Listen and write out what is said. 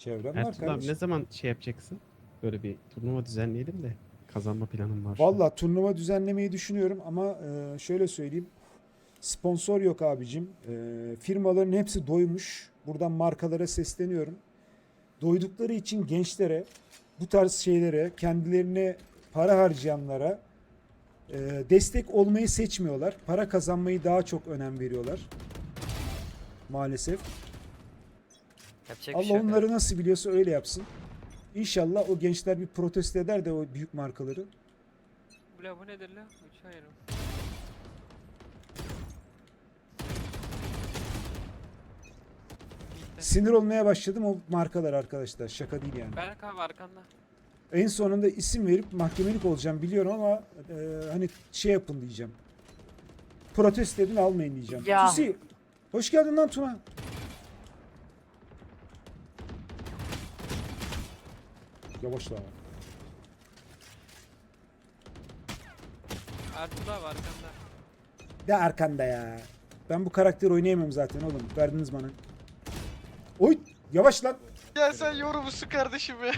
Çevrem var Ertuğrul abi kardeşim. ne zaman şey yapacaksın? Böyle bir turnuva düzenleyelim de kazanma planım var. Valla turnuva düzenlemeyi düşünüyorum ama e, şöyle söyleyeyim. Sponsor yok abicim. E, firmaların hepsi doymuş. Buradan markalara sesleniyorum. Doydukları için gençlere, bu tarz şeylere, kendilerine para harcayanlara e, destek olmayı seçmiyorlar. Para kazanmayı daha çok önem veriyorlar. Maalesef. Yapacak bir Allah şey yok. onları nasıl biliyorsa öyle yapsın. İnşallah o gençler bir protesto eder de o büyük markaları. Ula bu nedir la? Üç. Gitti. Sinir olmaya başladım o markalar arkadaşlar. Şaka değil yani. Berk abi arkanda. En sonunda isim verip mahkemelik olacağım biliyorum ama e, hani şey yapın diyeceğim. Protesto edin almayın diyeceğim. Ya. Tusi, hoş geldin lan Tuna. Yavaş lan. Ertuğrul abi arkanda. De arkanda ya. Ben bu karakteri oynayamam zaten oğlum. Verdiniz bana. Oy yavaş lan. Ya sen yorumcusun kardeşim ya.